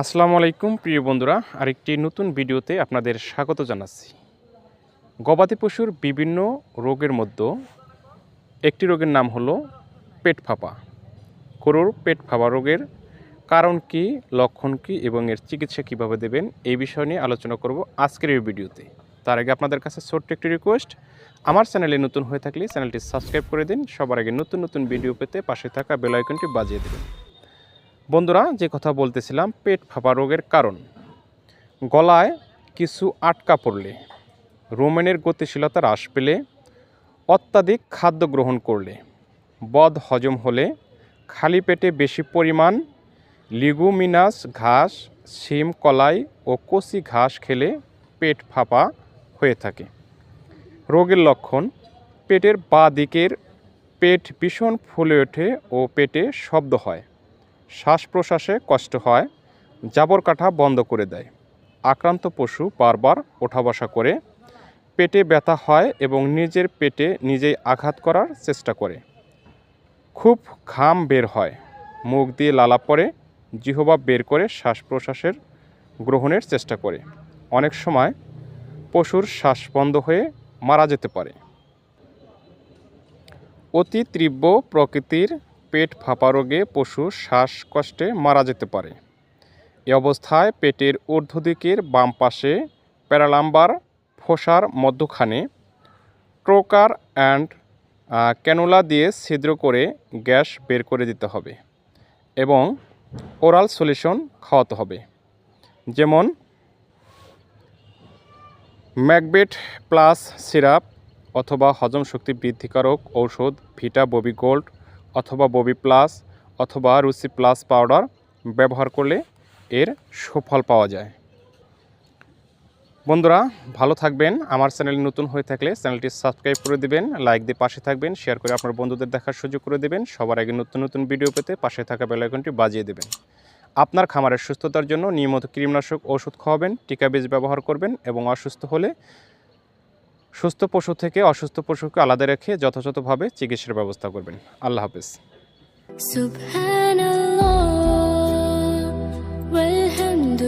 আসসালামু আলাইকুম, প্রিয় বন্ধুরা। আরেকটি নতুন ভিডিওতে আপনাদের স্বাগত জানাচ্ছি। গবাদি পশুর বিভিন্ন রোগের মধ্যে একটি রোগের নাম হলো পেট ফাঁপা। গরুর পেট ফাঁপা রোগের কারণ কি, লক্ষণ কি এবং এর চিকিৎসা কীভাবে দেবেন, এই বিষয় নিয়ে আলোচনা করব আজকের এই ভিডিওতে। তার আগে আপনাদের কাছে ছোট্ট একটি রিকোয়েস্ট আমার চ্যানেলে নতুন হয়ে থাকলে চ্যানেলটি সাবস্ক্রাইব করে দিন, সবার আগে নতুন নতুন ভিডিও পেতে পাশে থাকা বেল আইকনটি বাজিয়ে দেবেন। বন্ধুরা, যে কথা বলতেছিলাম, পেট ফাঁপা রোগের কারণ। গলায় কিছু আটকা পড়লে, রোমেনের গতিশীলতা হ্রাস পেলে, অত্যাধিক খাদ্য গ্রহণ করলে, বদ হজম হলে, খালি পেটে বেশি পরিমাণ লিগুমিনাস ঘাস, শিম, কলাই ও কচি ঘাস খেলে পেট ফাঁপা হয়ে থাকে। রোগের লক্ষণ, পেটের বাঁ দিকের পেট ভীষণ ফুলে ওঠে ও পেটে শব্দ হয়। শ্বাস প্রশ্বাসে কষ্ট হয় জাবর কাঠা বন্ধ করে দেয়। আক্রান্ত পশু বারবার ওঠা বসা করে, পেটে ব্যথা হয় এবং নিজের পেটে নিজেই আঘাত করার চেষ্টা করে। খুব ঘাম বের হয়, মুখ দিয়ে লালা পরে জিহবা বের করে শ্বাস প্রশ্বাসের গ্রহণের চেষ্টা করে। অনেক সময় পশুর শ্বাস বন্ধ হয়ে মারা যেতে পারে। অতি তীব্র প্রকৃতির পেট ফাঁপা রোগে পশু শ্বাসকষ্টে মারা যেতে পারে। এ অবস্থায় পেটের ঊর্ধ্বদিকের বাম পাশে প্যারালাম্বার ফোসার মধ্যখানে ট্রোকার অ্যান্ড ক্যানোলা দিয়ে ছিদ্র করে গ্যাস বের করে দিতে হবে এবং ওরাল সলিউশন খাওয়াতে হবে। যেমন ম্যাকবেট প্লাস সিরাপ অথবা হজম শক্তি বৃদ্ধিকারক ঔষধ ভিটা ববি গোল্ড অথবা ববি প্লাস অথবা রুসি প্লাস পাউডার ব্যবহার করলে এর সুফল পাওয়া যায়। বন্ধুরা, ভালো থাকবেন। আমার চ্যানেল নতুন হয়ে থাকলে চ্যানেলটি সাবস্ক্রাইব করে দিবেন, লাইক দিয়ে পাশে থাকবেন, শেয়ার করে আপনার বন্ধুদের দেখার সুযোগ করে দেবেন, সবার আগে নতুন নতুন ভিডিও পেতে পাশে থাকা বেলাইকনটি বাজিয়ে দেবেন। আপনার খামারের সুস্থতার জন্য নিয়মিত কীটনাশক ওষুধ খাওয়াবেন, টিকা বীজ ব্যবহার করবেন এবং অসুস্থ হলে সুস্থ পশু থেকে অসুস্থ পশুকে আলাদা রেখে যথাযথভাবে চিকিৎসার ব্যবস্থা করবেন। আল্লাহ হাফেজ। والحمد